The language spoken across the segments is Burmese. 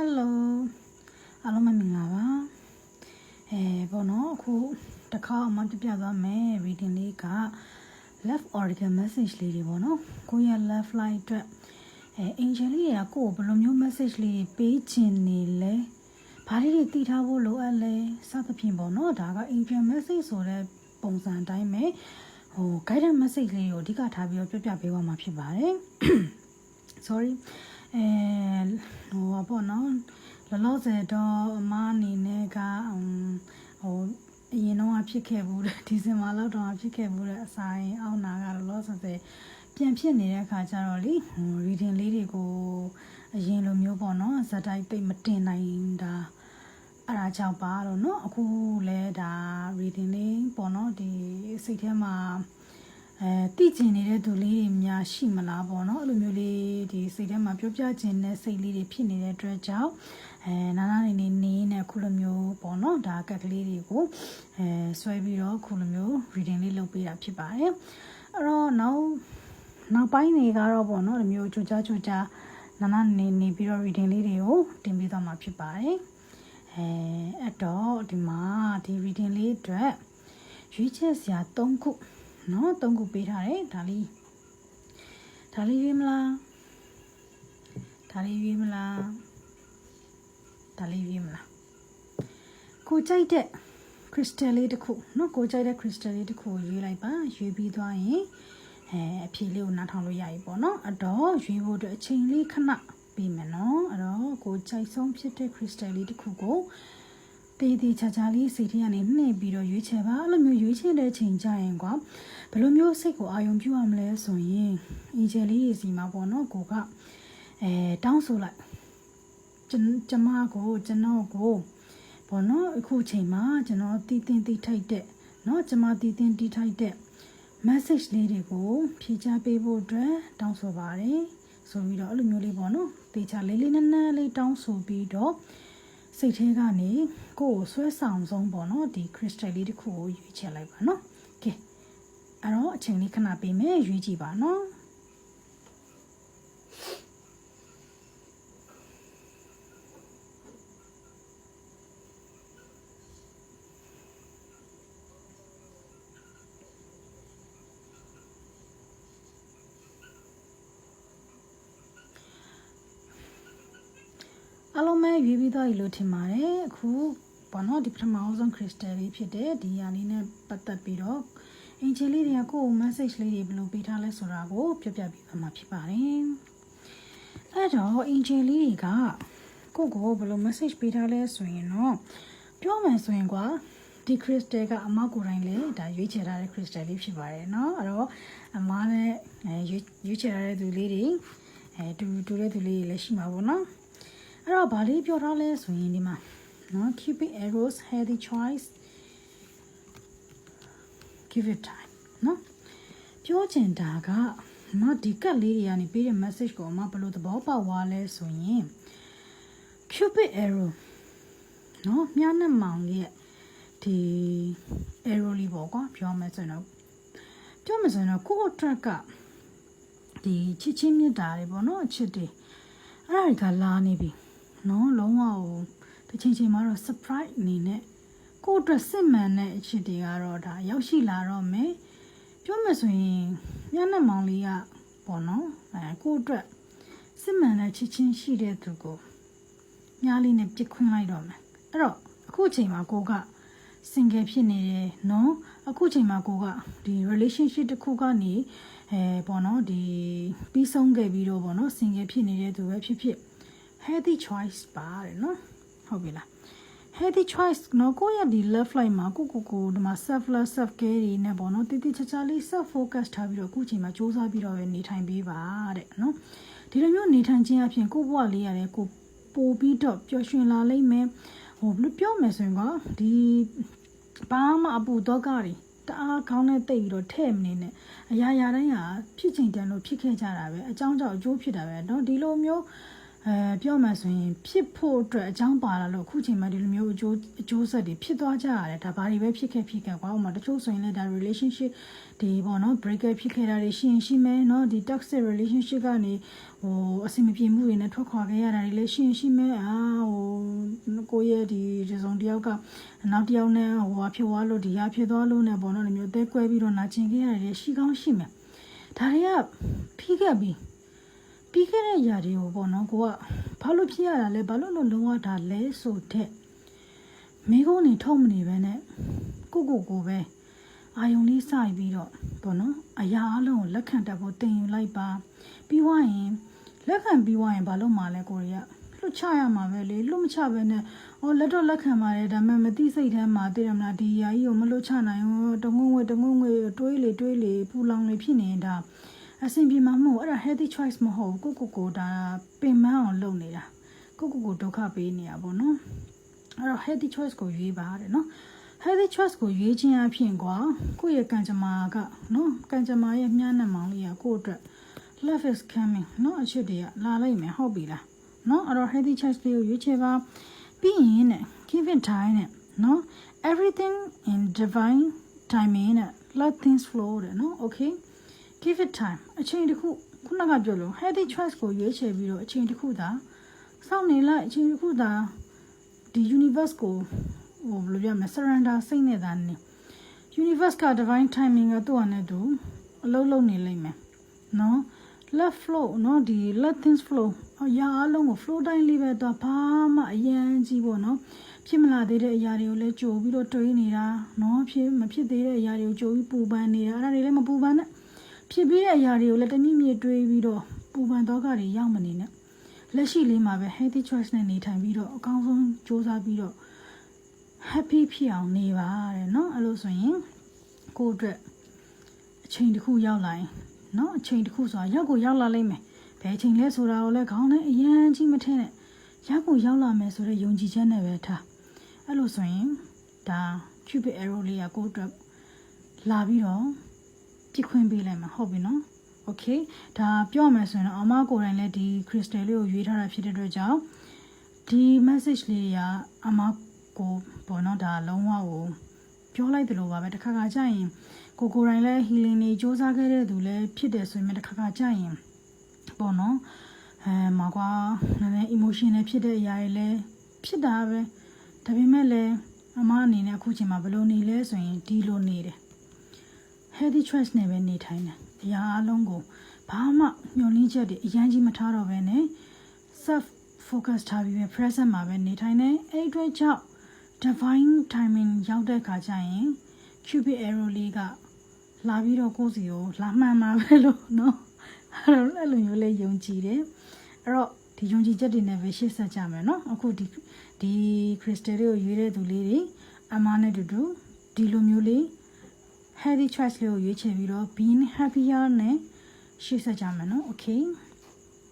ယ်လိုအားလုံးပဲမင်္ဂလာပါအဲဘောနော်အခုတစ်ခါအမှပြပြသွားမယ် reading လေးက left oracle message လေးတွေပေါ့နော်ကိုရ left line အတွက်အဲ angel လေးတွေကကိုကိုဘယ်လိုမျိုး message လေးတွေပေးချင်နေလဲဘာလေးတွေသိထားဖို့လိုအပ်လဲစသဖြင့်ပေါ့နော်ဒါက angel message ဆိုတဲ့ပုံစံအတိုင်းပဲဟို guidance message လေးကိုအဓိကထားပြီးတော့ပြပြပေးသွားမှာဖြစ်ပါတယ် sorry အဲဟိုပါပေါ့နော်လောလောဆယ်တော့အမအနေနဲ့ကဟိုအရင်တော့ဖြစ်ခဲ့ဘူးတဲ့ဒီဇင်ဘာလောက်တော့ဖြစ်ခဲ့ဘူးတဲ့အဆိုင်အောက်နာကလောလောဆယ်ဆယ်ပြန်ဖြစ်နေတဲ့အခါကျတော့လေဟို reading လေးတွေကိုအရင်လိုမျိုးပေါ့နော်ဇာတ်တိုက်ပိတ်မတင်နိုင်တာအဲ့ဒါကြောင့်ပါတော့เนาะအခုလဲဒါ reading လေးပေါ့နော်ဒီစိတ်ထဲမှာ အဲတည်ကျင်နေတဲ့သူလေးတွေများရှိမလားပေါ့နော်အဲ့လိုမျိုးလေးဒီစိတ်ထဲမှာပြောပြခြင်းနဲ့စိတ်လေးတွေဖြစ်နေတဲ့အတွက်ကြောင့်အဲနာနာနေနေနေနဲ့ခုလိုမျိုးပေါ့နော်ဒါကက်ကလေးတွေကိုအဲဆွဲပြီးတော့ခုလိုမျိုး reading လေးလုပ်ပေးတာဖြစ်ပါတယ်အဲ့တော့နောက်နောက်ပိုင်းတွေကတော့ပေါ့နော်ဒီမျိုးကြိုကြားကြိုကြားနာနာနေနေပြီးတော့ reading လေးတွေကိုတင်ပေးသွားမှာဖြစ်ပါတယ်အဲအဲ့တော့ဒီမှာဒီ reading လေးအတွက်ရွေးချက်စရာ၃ခု နော်၃ခုပေးထားတယ်ဒါလေးဒါလေးရွေးမလားဒါလေးရွေးမလားဒါလေးရွေးမလားကိုကြိုက်တဲ့ crystal လေးတစ်ခုနော်ကိုကြိုက်တဲ့ crystal လေးတစ်ခုကိုရွေးလိုက်ပါရွေးပြီးသွားရင်အဲအဖြေလေးကိုနားထောင်လို့ရပြီပေါ့နော်အဲ့တော့ရွေးဖို့အတွက်အချိန်လေးခဏပြီးမယ်နော်အဲ့တော့ကိုကြိုက်ဆုံးဖြစ်တဲ့ crystal လေးတစ်ခုကို တေးသေးချာချာလေးစိတ်ထဲကနေနှိပ်ပြီးတော့ရွေးချယ်ပါအဲ့လိုမျိုးရွေးချယ်တဲ့ချိန်ကြရင်ကွာဘယ်လိုမျိုးစိတ်ကိုအာရုံပြုရမလဲဆိုရင်အင်ဂျယ်လေးတွေစီမှာပေါ့နော်ကိုကအဲတောင်းဆိုလိုက်ကျွန်ကျမကိုကျွန်တော်ကိုပေါ့နော်အခုချိန်မှာကျွန်တော်တည်တင်တည်ထိုက်တဲ့เนาะကျမတည်တင်တည်ထိုက်တဲ့ message လေးတွေကိုဖြေချပေးဖို့အတွက်တောင်းဆိုပါတယ်ဆိုပြီးတော့အဲ့လိုမျိုးလေးပေါ့နော်တေချာလေးလေးနက်နက်လေးတောင်းဆိုပြီးတော့ စိတ်ထဲကနေကိုယ်ကိုဆွဲဆောင်ဆုံးပေါ့နော်ဒီ crystal လေးတစ်ခုကိုရွေးချယ်လိုက်ပါနော်ကဲအဲ့တော့အချိန်လေးခဏပေးမယ်ရွေးကြည့်ပါနော် အလုံးမဲရွေးပြီးတော့လို့ထင်ပါတယ်အခုပေါ့နော်ဒီပထမအောင်ဆုံး crystal လေးဖြစ်တဲ့ဒီဟာလေးနဲ့ပတ်သက်ပြီးတော့အင်ဂျင်လေးတွေကကိုယ့်ကို message လေးတွေဘယ်လိုပေးထားလဲဆိုတာကိုပြပြပေးသွားမှာဖြစ်ပါတယ်အဲ့တော့အင်ဂျင်လေးတွေကကိုယ့်ကိုဘယ်လို message ပေးထားလဲဆိုရင်တော့ပြောမယ်ဆိုရင်ကွာဒီ crystal ကအမကိုယ်တိုင်လေဒါရွေးချယ်ထားတဲ့ crystal လေးဖြစ်ပါတယ်เนาะအဲ့တော့အမနဲ့အဲရွေးရွေးချယ်ထားတဲ့သူလေးတွေအဲတူတူတဲ့သူလေးတွေလည်းရှိမှာပေါ့နော် အဲ့တော့ဗာလေးပြောထားလဲဆိုရင်ဒီမှာနော် keeping arrows healthy choice give it time နော်ပြောချင်တာကနော်ဒီကတ်လေးတွေကနေပေးတဲ့ message ကိုအမဘယ်လိုသဘောပေါက်သွားလဲဆိုရင် cupid arrow နော်မြားနဲ့မောင်ရဲ့ဒီ arrow လေးပေါ့ကွာပြောမယ်ဆိုရင်တော့ပြောမယ်ဆိုရင်တော့ကိုယ့် track ကဒီချစ်ချင်းမြတ်တာတွေပေါ့နော်အချစ်တွေအဲ့ဒါတွေကလာနေပြီ နော်လုံးဝဟိုတစ်ချိန်ချိန်မှာတော့ surprise အနေနဲ့ကိုယ့်အတွက်စစ်မှန်တဲ့အချစ်တွေကတော့ဒါရောက်ရှိလာတော့မယ်ပြောမယ်ဆိုရင်မျက်နှာမောင်လေးကပေါ့နော်အဲကိုယ့်အတွက်စစ်မှန်တဲ့ချစ်ချင်းရှိတဲ့သူကိုမြားလေးနဲ့ပြစ်ခွင်းလိုက်တော့မယ်အဲ့တော့အခုချိန်မှာကိုက single ဖြစ်နေတယ်နော်အခုချိန်မှာကိုကဒီ relationship တစ်ခုကနေအဲပေါ့နော်ဒီပြီးဆုံးခဲ့ပြီးတော့ပေါ့နော် single ဖြစ်နေတဲ့သူပဲဖြစ်ဖြစ် healthy choice ပါတယ်နော်ဟုတ်ပြီလား healthy choice နော်ကိုရဒီ love life မှာကိုကိုကိုဒီမှာ self love self care တွေနဲ့ပေါ့နော်တိတိကျကျလေး self focus ထားပြီးတော့အခုချိန်မှာစူးစမ်းပြီးတော့ပဲနေထိုင်ပေးပါတဲ့နော်ဒီလိုမျိုးနေထိုင်ခြင်းအပြင်ကိုဘဝလေးရတယ်ကိုပို့ပြီးတော့ပျော်ရွှင်လာလိမ့်မယ်ဟိုဘယ်လိုပြောမယ်ဆိုရင်ကဒီဘာမှအပူတော့ကတွေတအားခေါင်းနဲ့တိတ်ပြီးတော့ထဲ့မနေနဲ့အရာရာတိုင်းဟာဖြစ်ချိန်တန်လို့ဖြစ်ခဲ့ကြတာပဲအကြောင်းကြောင့်အကျိုးဖြစ်တာပဲเนาะဒီလိုမျိုး အဲပြောမှဆိုရင်ဖြစ်ဖို့အတွက်အကြောင်းပါလာလို့အခုချိန်မှာဒီလိုမျိုးအကျိုးအကျိုးဆက်တွေဖြစ်သွားကြရတယ်ဒါဘာတွေပဲဖြစ်ခဲ့ဖြစ်ခဲ့ကွာဥပမာတချို့ဆိုရင်လည်းဒါ relationship ဒီပေါ့နော် breaker ဖြစ်ခဲ့တာတွေရှိရင်ရှိမယ်နော်ဒီ toxic relationship ကနေဟိုအဆင်မပြေမှုတွေနဲ့ထွက်ခွာခဲ့ရတာတွေလည်းရှိရင်ရှိမယ်အာဟိုကိုယ့်ရဲ့ဒီဒီစုံတယောက်ကနောက်တယောက်နဲ့ဟိုဟာဖြစ်သွားလို့ဒီဟာဖြစ်သွားလို့နဲ့ပေါ့နော်ဒီမျိုးအသေးကွဲပြီးတော့နာကျင်ခဲ့ရတယ်ရှိကောင်းရှိမယ်ဒါတွေကဖြစ်ခဲ့ပြီး ပြီးခဲ့တဲ့ຢာတွေကိုပေါ့နော်ကိုကဘာလို့ဖြစ်ရတာလဲဘာလို့လို့လုံးဝဒါလဲဆိုတဲ့မိကုန်းနေထုံးမနေပဲနဲ့ကိုကိုကိုပဲအာယုံလေးစိုက်ပြီးတော့ပေါ့နော်အရာအလုံးကိုလက်ခံတတ်ဖို့တင်ယူလိုက်ပါပြီးွားရင်လက်ခံပြီးွားရင်ဘာလို့မှလဲကိုရီးယားလွတ်ချရမှာပဲလေလွတ်မချပဲနဲ့အော်လက်တော့လက်ခံပါတယ်ဒါပေမဲ့မသိစိတ်ထဲမှာသိရမလားဒီຢာကြီးကိုမလွတ်ချနိုင်ဘူးတငုံငွေတငုံငွေတွေးလေတွေးလေပူလောင်လေဖြစ်နေတာ အဆင်ပြေမှာမဟုတ်အဲ့ဒါ healthy choice မဟုတ်ဘူးကိုကိုကိုဒါပင်မအောင်လုပ်နေတာကိုကိုကိုဒုက္ခပေးနေတာပေါ့နော်အဲ့တော့ healthy choice ကိုရွေးပါတဲ့နော် healthy choice ကိုရွေးခြင်းအဖြစ်ကွာကိုယ့်ရဲ့ကံကြမ္မာကနော်ကံကြမ္မာရဲ့မြန်းနှံမောင်လေးကကိုယ့်အတွက် love is coming နော်အချစ်တွေကလာလိုက်မယ်ဟုတ်ပြီလားနော်အဲ့တော့ healthy choice လေးကိုရွေးချယ်ပါပြီးရင်နဲ့ give it time နဲ့နော် everything in divine timing နဲ့ let things flow တဲ့နော် okay give it time အချိန်တစ်ခုခုနကပြောလို့ healthy choice ကိုရွေးချယ်ပြီးတော့အချိန်တစ်ခုသာစောင့်နေလိုက်အချိန်တစ်ခုသာဒီ universe ကိုဟိုဘယ်လိုပြောမလဲ surrender စိတ်နဲ့သာနေ universe က divine timing ကသူ့အနေနဲ့သူအလုံးလုံးနေလိမ့်မယ်နော် let flow နော်ဒီ let things flow အရာအလုံးကို flow တိုင်းလေးပဲတော့ဘာမှအရန်ကြီးပေါ့နော်ဖြစ်မလာသေးတဲ့အရာတွေကိုလည်းကြိုပြီးတော့တွေးနေတာနော်ဖြစ်မဖြစ်သေးတဲ့အရာတွေကိုကြိုပြီးပူပန်နေတာအဲ့ဒါတွေလည်းမပူပန်နဲ့ ဖြစ်ပြီးတဲ့အရာတွေကိုလည်းတမြင့်မြင့်တွေးပြီးတော့ပူပန်တော့ကတွေရောက်မနေနဲ့လက်ရှိလေးမှာပဲ healthy choice နဲ့နေထိုင်ပြီးတော့အကောင်းဆုံးစူးစမ်းပြီးတော့ happy ဖြစ်အောင်နေပါတဲ့เนาะအဲ့လိုဆိုရင်ကိုယ့်အတွက်အချိန်တစ်ခုရောက်လာရင်เนาะအချိန်တစ်ခုဆိုတာရောက်ကိုရောက်လာလိမ့်မယ်ဘယ်အချိန်လဲဆိုတာကိုလည်းခေါင်းနဲ့အရန်ကြီးမထင်းနဲ့ရောက်ကိုရောက်လာမယ်ဆိုတဲ့ယုံကြည်ချက်နဲ့ပဲထားအဲ့လိုဆိုရင်ဒါ cupid arrow လေးကကိုယ့်အတွက်လာပြီးတော့ ပြစ်ခွင့်ပေးလိုက်မှာဟုတ်ပြီနော် okay ဒါပြောရမယ်ဆိုရင်တော့အမကိုယ်တိုင်လည်းဒီ crystal လေးကိုရွေးထားတာဖြစ်တဲ့အတွက်ကြောင့်ဒီ message လေးကအမကိုပေါ့နော်ဒါလုံးဝကိုပြောလိုက်သလိုပါပဲတစ်ခါခါကြာရင်ကိုကိုယ်တိုင်လည်း healing တွေစူးစမ်းခဲ့တဲ့သူလည်းဖြစ်တယ်ဆိုရင်တစ်ခါခါကြာရင်ပေါ့နော်အဲမှာကွာနည်းနည်း emotion နဲ့ဖြစ်တဲ့အရာတွေလည်းဖြစ်တာပဲဒါပေမဲ့လည်းအမအနေနဲ့အခုချိန်မှာဘယ်လိုနေလဲဆိုရင်ဒီလိုနေတယ် healthy choice နဲ့ပဲနေထိုင်တယ်။တရားအလုံးကိုဘာမှမျှော်လင့်ချက်တွေအရင်ကြီးမထားတော့ဘဲနဲ့ self focus ထားပြီးပဲ present မှာပဲနေထိုင်တယ်။အဲ့အတွက်ကြောင့် divine timing ရောက်တဲ့ခါကျရင် cubic arrow လေးကလာပြီးတော့ကိုယ့်စီကိုလာမှန်မှာပဲလို့နော်။အဲ့လိုအဲ့လိုမျိုးလေးယုံကြည်တယ်။အဲ့တော့ဒီယုံကြည်ချက်တွေနဲ့ပဲရှေ့ဆက်ကြမယ်နော်။အခုဒီဒီ crystal တွေကိုရွေးတဲ့သူလေးတွေအမားနဲ့တူတူဒီလိုမျိုးလေး healthy choice လေးကိုရွေးချယ်ပြီးတော့ being happier နဲ့ရှေ့ဆက်ကြမယ်နော် okay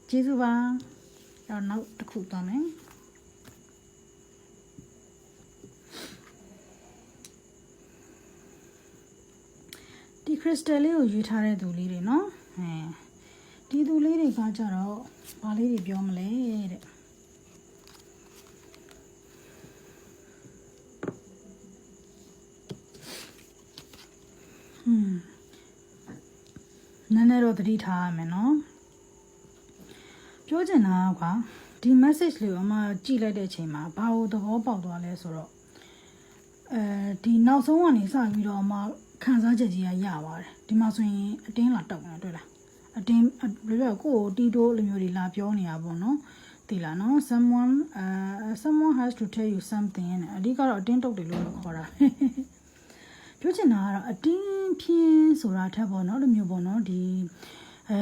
ကျေးဇူးပါအဲ့တော့နောက်တစ်ခုသွားမယ်ဒီ crystal လေးကိုရွေးထားတဲ့သူလေးတွေနော်အဲဒီသူလေးတွေကကြတော့ဘာလေးတွေပြောမလဲတဲ့ ည်းနည်းတော့သတိထားရမယ်နော်ပြောချင်တာကကွာဒီ message လေးကိုအမကြည့်လိုက်တဲ့အချိန်မှာဘာလို့သဘောပေါက်သွားလဲဆိုတော့အဲဒီနောက်ဆုံးကနေစပြီးတော့အမခံစားချက်ကြီးကရပါတယ်ဒီမှာဆိုရင်အတင်းလာတောက်နေတွေ့လားအတင်းဘယ်လိုကိုကိုတီတိုးလိုမျိုးတွေလာပြောနေတာပေါ့နော်သိလားနော် someone uh someone has to tell you something နဲ့အဓိကတော့အတင်းတုတ်တယ်လို့ခေါ်တာ ပြောချင်တာကတော့အတင်းပြင်းဆိုတာထက်ပေါ့နော်လိုမျိုးပေါ့နော်ဒီအဲ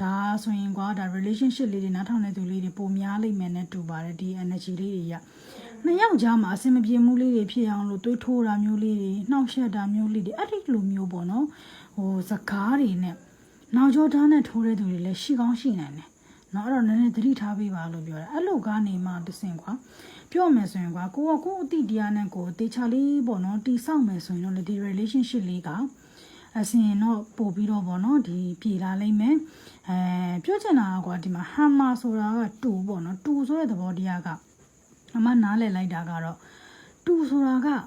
ဒါဆိုရင်ကွာဒါ relationship လေးတွေနားထောင်တဲ့သူလေးတွေပုံများလိမ့်မယ်နဲ့တူပါတယ်ဒီ energy လေးတွေကနှစ်ယောက်ကြားမှာအဆင်မပြေမှုလေးတွေဖြစ်အောင်လို့တွေးထိုးတာမျိုးလေးတွေနှောက်ယှက်တာမျိုးလေးတွေအဲ့ဒီလိုမျိုးပေါ့နော်ဟိုစကားတွေနဲ့နောက်ကျောသားနဲ့ထိုးတဲ့သူတွေလည်းရှိကောင်းရှိနိုင်တယ်နော်အဲ့တော့နည်းနည်းသတိထားပေးပါလို့ပြောတာအဲ့လိုကနေမှတစင်ကွာ ပြောမယ်ဆိုရင်ကွာကိုကကိုအတိတရားနဲ့ကိုတေချာလေးပေါ့နော်တီဆောက်မယ်ဆိုရင်တော့လေဒီ relationship လေးကအစင်တော့ပို့ပြီးတော့ဗောနော်ဒီပြည်လာလိမ့်မယ်အဲပြောချင်တာကွာဒီမှာဟမ်မာဆိုတာကတူပေါ့နော်တူဆိုတဲ့သဘောတရားကအမနားလည်လိုက်တာကတော့တူဆိုတာကဘယ်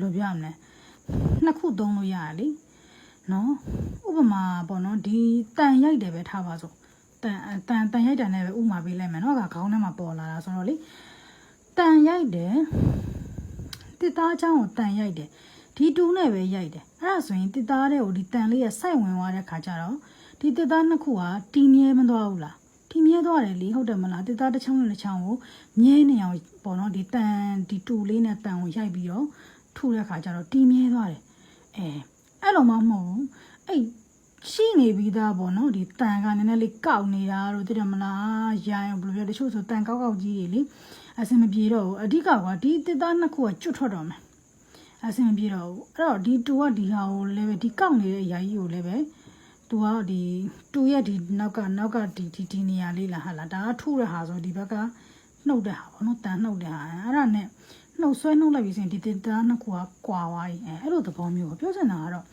လိုပြောရမလဲနှစ်ခုသုံးလို့ရတယ်လေနော်ဥပမာပေါ့နော်ဒီတန်ရိုက်တယ်ပဲထားပါစို့တန်တန်တန်ရိုက်တယ်နဲ့ပဲဥမာပေးလိုက်မယ်နော်ကခေါင်းထဲမှာပေါ်လာတာဆိုတော့လေ တန်ရိုက်တယ်တစ်သားအချောင်းကိုတန်ရိုက်တယ်ဒီတူနဲ့ပဲရိုက်တယ်အဲ့ဒါဆိုရင်တစ်သားတဲ့ကိုဒီတန်လေးရစိုက်ဝင်သွားတဲ့ခါကျတော့ဒီတစ်သားနှစ်ခုကတီမြဲမသွားဘူးလားတီမြဲသွားတယ်လေဟုတ်တယ်မလားတစ်သားတစ်ချောင်းနဲ့တစ်ချောင်းကိုမြဲနေအောင်ပေါ့နော်ဒီတန်ဒီတူလေးနဲ့တန်ကိုရိုက်ပြီးတော့ထုတဲ့ခါကျတော့တီမြဲသွားတယ်အဲအဲ့လိုမှမဟုတ်ဘူးအဲ့ရှိနေပြီးသားပေါ့နော်ဒီတန်ကနည်းနည်းလေးကောက်နေတာတို့သိတယ်မလားရိုင်းဘယ်လိုပြောတချို့ဆိုတန်ကောက်ကောက်ကြီးတွေလေ အစင်မပြေတော့ဘူးအဓိကကဒီတစ်သားနှစ်ခုကကျွတ်ထွက်တော့မယ်အဆင်မပြေတော့ဘူးအဲ့တော့ဒီတူကဒီဟာကိုလည်းပဲဒီကောက်နေတဲ့အရာကြီးကိုလည်းပဲသူကဒီတူရဲ့ဒီနောက်ကနောက်ကဒီဒီဒီနေရာလေးလာဟာလာဒါကထုတဲ့ဟာဆိုဒီဘက်ကနှုတ်တဲ့ဟာပေါ့နော်တန်နှုတ်တဲ့ဟာအဲ့ဒါနဲ့နှုတ်ဆွဲနှုတ်လိုက်ပြီးဆိုရင်ဒီတင်သားနှစ်ခုကကွာသွားပြီအဲအဲ့လိုသဘောမျိုးကိုပြောချင်တာကတော့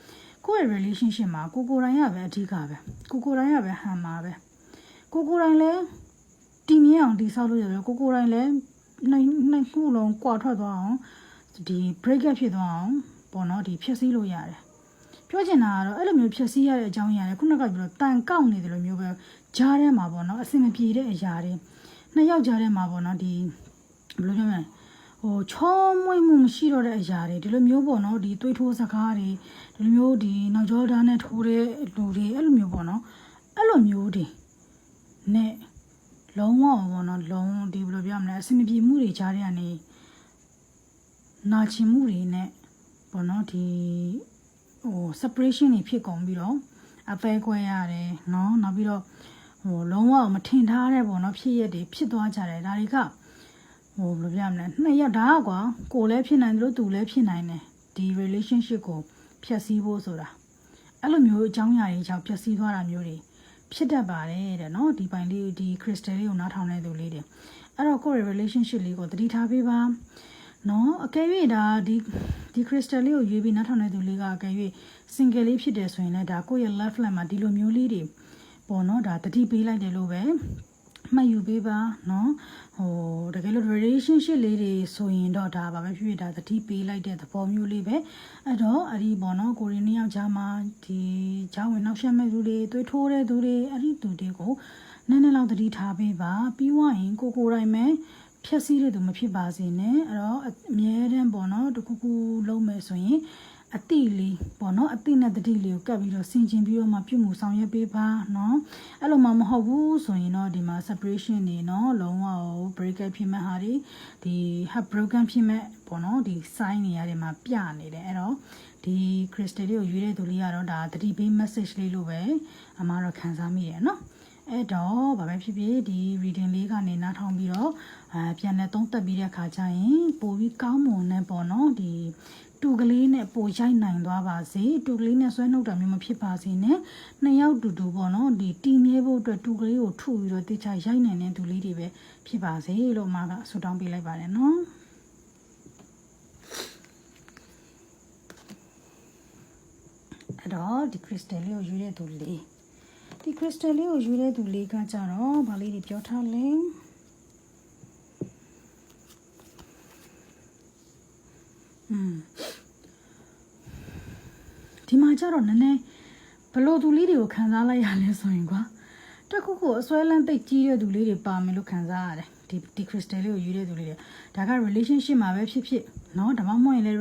ကိုယ့်ရဲ့ relationship မှာကိုကိုယ်တိုင်ရပဲအဓိကပဲကိုကိုယ်တိုင်ရပဲဟန်မှာပဲကိုကိုယ်တိုင်လည်းတည်မြဲအောင်တည်ဆောက်လို့ရတယ်ကိုကိုယ်တိုင်လည်း နှစ်နှစ်ခုလုံးကွာထွက်သွားအောင်ဒီ break up ဖြစ်သွားအောင်ပေါ့နော်ဒီဖြည့်ဆည်းလို့ရတယ်ပြောချင်တာကတော့အဲ့လိုမျိုးဖြည့်ဆည်းရတဲ့အကြောင်းအရာတွေခုနကပြောလို့တန်ကောက်နေတယ်လို့မျိုးပဲကြားထဲမှာပေါ့နော်အဆင်မပြေတဲ့အရာတွေနှစ်ယောက်ကြားထဲမှာပေါ့နော်ဒီဘယ်လိုပြောမလဲဟိုချောမွေ့မှုမရှိတော့တဲ့အရာတွေဒီလိုမျိုးပေါ့နော်ဒီသွေးထိုးစကားတွေဒီလိုမျိုးဒီနောက်ကျောသားနဲ့ထိုးတဲ့လူတွေအဲ့လိုမျိုးပေါ့နော်အဲ့လိုမျိုးတွေနဲ့ လုံးဝဘောနော်လုံးဒီဘယ်လိုပြောမလဲအဆင်မပြေမှုတွေကြားတဲ့ကနေနာချင်မှုတွေနဲ့ဘောနော်ဒီဟို separation တွေဖြစ်ကုန်ပြီးတော့အပယ်ခွဲရတယ်နော်နောက်ပြီးတော့ဟိုလုံးဝမထင်ထားတဲ့ဘောနော်ဖြစ်ရက်တွေဖြစ်သွားကြတယ်ဒါတွေကဟိုဘယ်လိုပြောမလဲနှစ်ရက်ဒါကွာကိုလည်းဖြစ်နိုင်တယ်လို့သူလည်းဖြစ်နိုင်တယ်ဒီ relationship ကိုဖျက်ဆီးဖို့ဆိုတာအဲ့လိုမျိုးအကြောင်းအရာတွေကြောင့်ဖျက်ဆီးသွားတာမျိုးတွေ ဖြစ်တတ်ပါတယ်တဲ့နော်ဒီပိုင်လေးဒီ crystal လေးကိုနားထောင်နေသူလေးတွေအဲ့တော့ကိုယ့်ရဲ့ relationship လေးကိုသတိထားပေးပါနော်အကယ်၍ဒါဒီဒီ crystal လေးကိုရွေးပြီးနားထောင်နေသူလေးကအကယ်၍ single လေးဖြစ်တယ်ဆိုရင်လည်းဒါကိုယ့်ရဲ့ left line မှာဒီလိုမျိုးလေးတွေပေါ့နော်ဒါတတိပေးလိုက်တယ်လို့ပဲ မှတ်ယူပေးပါနော်ဟိုတကယ်လို့ relationship လေးတွေဆိုရင်တော့ဒါပါပဲဖြစ်ဖြစ်ဒါတတိပေးလိုက်တဲ့သဘောမျိုးလေးပဲအဲ့တော့အဲ့ဒီပေါ့နော်ကိုရီးနီးယောက်ျားမှာဒီเจ้าဝင်နောက်ဆက်မဲ့သူတွေသွေးထိုးတဲ့သူတွေအဲ့ဒီသူတွေကိုနည်းနည်းလောက်တတိထားပေးပါပြီးွားရင်ကိုကိုယ်တိုင်ပဲဖြည့်ဆည်းတဲ့သူမဖြစ်ပါစေနဲ့အဲ့တော့အမြဲတမ်းပေါ့နော်တခုခုလုံးမယ်ဆိုရင် အတိလေးပေါ့နော်အတိနဲ့တတိလေးကိုကပ်ပြီးတော့ဆင်ခြင်ပြီးတော့မှပြုမှုဆောင်ရွက်ပေးပါနော်အဲ့လိုမှမဟုတ်ဘူးဆိုရင်တော့ဒီမှာ separation နေနော်လုံးဝ breakup ဖြစ်မဲ့ဟာတွေဒီ heart broken ဖြစ်မဲ့ပေါ့နော်ဒီ sign နေရာတွေမှာပြနေတယ်အဲ့တော့ဒီ crystal လေးကိုရွေးတဲ့သူလေးကတော့ဒါတတိပေး message လေးလို့ပဲအမှားတော့ခံစားမိတယ်နော်အဲ့တော့ဘာပဲဖြစ်ဖြစ်ဒီ reading လေးကနေနားထောင်ပြီးတော့အပြန်လဲသုံးသက်ပြီးတဲ့အခါကျရင်ပိုပြီးကောင်းမွန်တဲ့ပေါ့နော်ဒီ တူကလေးနဲ့ပိုရိုက်နိုင်သွားပါစေတူကလေးနဲ့ဆွဲနှုတ်တာမျိုးမဖြစ်ပါစေနဲ့နှစ်ယောက်တူတူပေါ့နော်ဒီတီမြဲဖို့အတွက်တူကလေးကိုထုပြီးတော့တိကျရိုက်နိုင်တဲ့သူလေးတွေပဲဖြစ်ပါစေလို့အမကဆုတောင်းပေးလိုက်ပါတယ်နော်အဲ့တော့ဒီ crystal လေးကိုယူတဲ့သူလေးဒီ crystal လေးကိုယူတဲ့သူလေးကကြတော့ဗာလေးတွေပြောထားလဲอืม ဒီမှာကြတော့နည်းနည်းဘလို့သူလေးတွေကိုခံစားလိုက်ရလဲဆိုရင်ကွာတခုခုအစွဲလန်းသိပ်ကြီးတဲ့သူလေးတွေပါမယ်လို့ခံစားရတယ်ဒီဒီ crystal လေးကိုယူတဲ့သူလေးတွေဒါက relationship မှာပဲဖြစ်ဖြစ်เนาะဒါမှမဟုတ်ရင်လည်း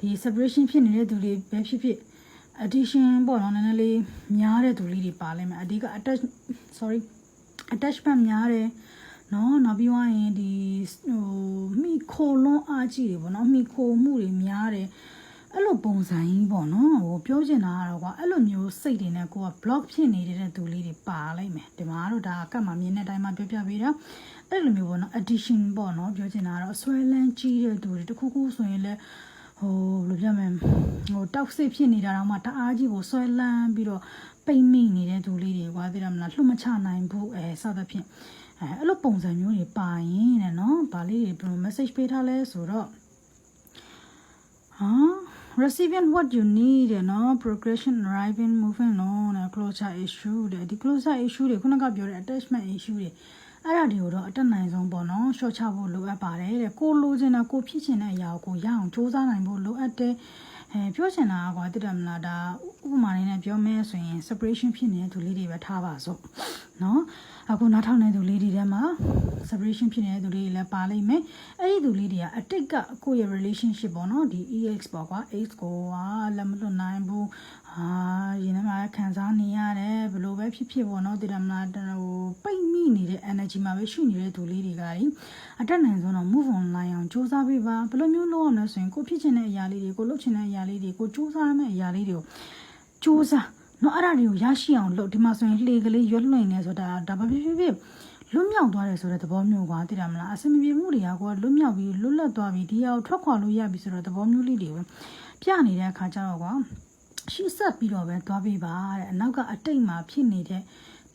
ဒီ separation ဖြစ်နေတဲ့သူတွေပဲဖြစ်ဖြစ် addition ပေါ့နော်နည်းနည်းလေးများတဲ့သူလေးတွေပါလိမ့်မယ်အဓိက attach sorry attachment များတယ်နော်နောက်ပြီးသွားရင်ဒီဟိုမိခိုလွန်းအားကြီးတွေပေါ့နော်မိခိုမှုတွေများတယ် အဲ့လိုပုံစံကြီးပေါ့နော်ဟိုပြောချင်တာကတော့ကွာအဲ့လိုမျိုးစိတ်တွေနဲ့ကိုက block ဖြစ်နေတဲ့သူလေးတွေပါလိုက်မယ်ဒီမှာတော့ဒါကတ်မှာမြင်တဲ့အတိုင်းမှာပြောပြပေးတာအဲ့လိုမျိုးပေါ့နော် addition ပေါ့နော်ပြောချင်တာကတော့အစွဲလန်းကြီးတဲ့သူတွေတခုခုဆိုရင်လည်းဟိုဘယ်လိုပြောမလဲဟိုတောက်စစ်ဖြစ်နေတာတော့မှတအားကြီးကိုဆွဲလန်းပြီးတော့ပိတ်မိနေတဲ့သူလေးတွေကွာသိရမလားလှုပ်မချနိုင်ဘူးအဲစသဖြင့်အဲအဲ့လိုပုံစံမျိုးတွေပါရင်တဲ့နော်ဗာလေးတွေဘယ်လို message ပေးထားလဲဆိုတော့ဟာ ဟ recipient what you need တဲ့နော် progression arriving moving on နဲ့ closure issue တဲ့ဒီ closure issue တွေခုနကပြောတဲ့ attachment issue တွေအဲ့ဒါတွေကိုတော့အတက်နိုင်ဆုံးပေါ့နော်ရှော့ချဖို့လိုအပ်ပါတယ်တဲ့ကိုလိုချင်တာကိုဖြစ်ချင်တဲ့အရာကိုရအောင်စူးစမ်းနိုင်ဖို့လိုအပ်တယ် အဲပြောချင်တာကွာတိတယ်မလားဒါဥပမာလေးနဲ့ပြောမယ်ဆိုရင် separation ဖြစ်နေတဲ့သူလေးတွေပဲထားပါစို့နော်အခုနောက်ထောင်တဲ့သူလေးတွေထဲမှာ separation ဖြစ်နေတဲ့သူလေးတွေလည်းပါလိမ့်မယ်အဲ့ဒီသူလေးတွေကအတိတ်ကကိုယ့်ရဲ့ relationship ပေါ့နော်ဒီ ex ပေါ့ကွာ ex ကိုကလက်မလွတ်နိုင်ဘူး အာရင်ထဲမှာခံစားနေရတယ်ဘယ်လိုပဲဖြစ်ဖြစ်ပေါ့နော်တိတယ်မလားဟိုပိတ်မိနေတဲ့ energy မှာပဲရှိနေတဲ့သူလေးတွေကကြီးအတက်နိုင်ဆုံးတော့ move on လိုက်အောင်စူးစမ်းပေးပါဘယ်လိုမျိုးလုပ်အောင်လဲဆိုရင်ကိုဖြစ်ချင်တဲ့အရာလေးတွေကိုလုပ်ချင်တဲ့အရာလေးတွေကိုစူးစမ်းရမယ့်အရာလေးတွေကိုစူးစမ်းနော်အဲ့ဒါတွေကိုရရှိအောင်လုပ်ဒီမှာဆိုရင်လှေကလေးရွတ်လွှင့်နေဆိုတာဒါဘာဖြစ်ဖြစ်ဖြစ်လွတ်မြောက်သွားတယ်ဆိုတဲ့သဘောမျိုးကွာသိတယ်မလားအစမပြေမှုတွေကကိုလွတ်မြောက်ပြီးလွတ်လပ်သွားပြီးဒီဟာကိုထွက်ခွာလို့ရပြီဆိုတော့သဘောမျိုးလေးတွေပဲပြနေတဲ့အခါကျတော့ကွာ ရှေ့ဆက်ပြီးတော့ပဲသွားပေးပါတဲ့အနောက်ကအတိတ်မှာဖြစ်နေတဲ့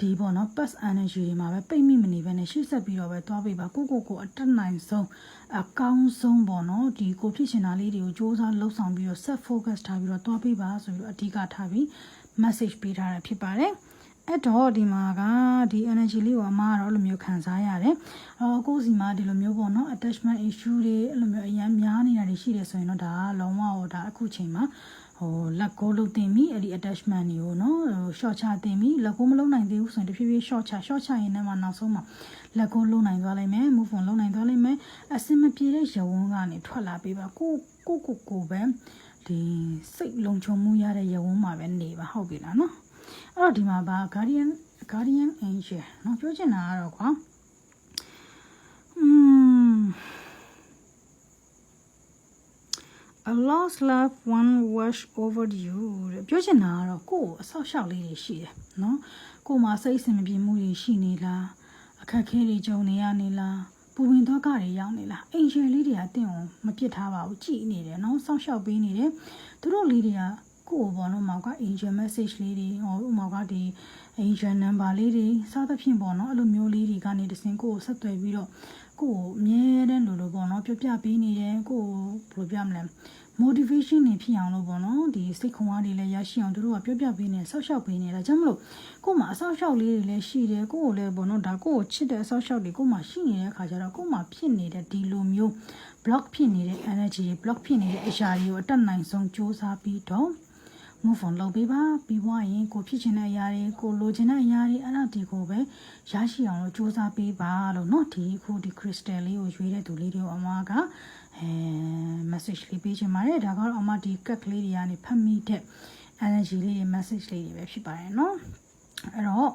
ဒီပေါ့နော် past energy တွေမှာပဲပိတ်မိမနေပဲနဲ့ရှေ့ဆက်ပြီးတော့ပဲသွားပေးပါကိုကိုကိုအတက်နိုင်ဆုံးအကောင်းဆုံးပေါ့နော်ဒီကိုဖြစ်ချင်တာလေးတွေကိုစူးစမ်းလှုပ်ဆောင်ပြီးတော့ set focus ထားပြီးတော့သွားပေးပါဆိုပြီးတော့အဓိကထားပြီး message ပေးထားတာဖြစ်ပါတယ်အဲ့တော့ဒီမှာကဒီ energy လေးကိုအမကတော့အဲ့လိုမျိုးခံစားရတယ်။အော်ကိုယ်စီမှာဒီလိုမျိုးပေါ့နော် attachment issue တွေအဲ့လိုမျိုးအရင်များနေတာတွေရှိတယ်ဆိုရင်တော့ဒါကလုံးဝဟိုဒါအခုချိန်မှာ ဟိုလက်ကိုလုတ်တင်ပြီအဲ့ဒီ attachment တွေကိုနော်ဟို short ချတင်ပြီလက်ကိုမလုတ်နိုင်သေးဘူးဆိုရင်တဖြည်းဖြည်း short ချ short ချရင်လည်းမှနောက်ဆုံးမှာလက်ကိုလုတ်နိုင်သွားလိမ့်မယ် move on လုတ်နိုင်သွားလိမ့်မယ်အစင်မပြေတဲ့ရဝန်းကနေထွက်လာပေးပါကိုကိုကိုကိုပဲဒီစိတ်လုံခြုံမှုရတဲ့ရဝန်းမှာပဲနေပါဟုတ်ပြီလားနော်အဲ့တော့ဒီမှာပါ guardian guardian angel နော်ပြောချင်တာကတော့ကွာ a lost loved one wash over you တဲ့ပြောချင်တာကတော့ကိုယ့်ကိုအဆောက်ရှောက်လေးတွေရှိတယ်နော်ကိုယ်မှာစိတ်အဆင်မပြေမှုတွေရှိနေလားအခက်ခဲတွေကြုံနေရနေလားပူဝင်သောကတွေရောက်နေလားအိမ်ရှင်လေးတွေကတင့်ကိုမပစ်ထားပါဘူးကြည်နေတယ်နော်စောင့်ရှောက်ပေးနေတယ်သူတို့လေးတွေကကိုယ့်ကိုပေါ်တော့မောက်က angel message လေးတွေဟောဥမောက်ကဒီ angel number လေးတွေစသဖြင့်ပေါ့နော်အဲ့လိုမျိုးလေးတွေကနေတစင်ကိုယ်ကိုဆက်သွယ်ပြီးတော့ ကိုယ်ကိုအမြဲတမ်းလိုလိုပေါ့နော်ပြပြပေးနေတယ်ကိုယ်ကိုဘယ်လိုပြမလဲ motivation နေဖြစ်အောင်လို့ပေါ့နော်ဒီစိတ်ခွန်အားတွေလည်းရရှိအောင်တို့ကပြောပြပေးနေဆောက်ရှောက်ပေးနေတာကြောင့်မလို့ကို့မှာအဆောက်ရှောက်လေးတွေလည်းရှိတယ်ကို့ကိုလည်းပေါ့နော်ဒါကို့ကိုချစ်တဲ့အဆောက်ရှောက်တွေကို့မှာရှိနေတဲ့အခါကျတော့ကို့မှာဖြစ်နေတဲ့ဒီလိုမျိုး block ဖြစ်နေတဲ့ energy block ဖြစ်နေတဲ့အရာတွေကိုအတက်နိုင်ဆုံးစူးစမ်းပြီးတော့ move on လုပ်ပေးပါပြီးွားရင်ကိုဖြစ်ချင်တဲ့အရာတွေကိုလိုချင်တဲ့အရာတွေအဲ့ဒါဒီကိုပဲရရှိအောင်လို့စူးစမ်းပေးပါလို့เนาะဒီခုဒီ crystal လေးကိုရွေးတဲ့သူလေးတွေကိုအမကအဲ message လေးပေးချင်ပါတယ်ဒါကတော့အမဒီ cut ကလေးတွေကနေဖတ်မိတဲ့ energy လေးတွေ message လေးတွေပဲဖြစ်ပါတယ်เนาะအဲ့တော့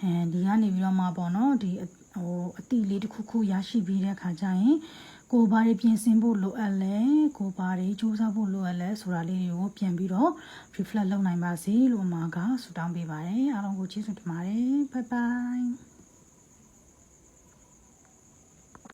အဲဒီကနေပြီးတော့မှပေါ့နော်ဒီဟိုအတိလေးတစ်ခုခုရရှိပြီးတဲ့ခါကျရင် ကိုဘာတွေပြင်ဆင်ဖို့လိုအပ်လဲကိုဘာတွေစူးစမ်းဖို့လိုအပ်လဲဆိုတာလေးတွေကိုပြန်ပြီးတော့ reflect လုပ်နိုင်ပါစေလို့အမကဆုတောင်းပေးပါတယ်အားလုံးကိုကျေးဇူးတင်ပါတယ် bye bye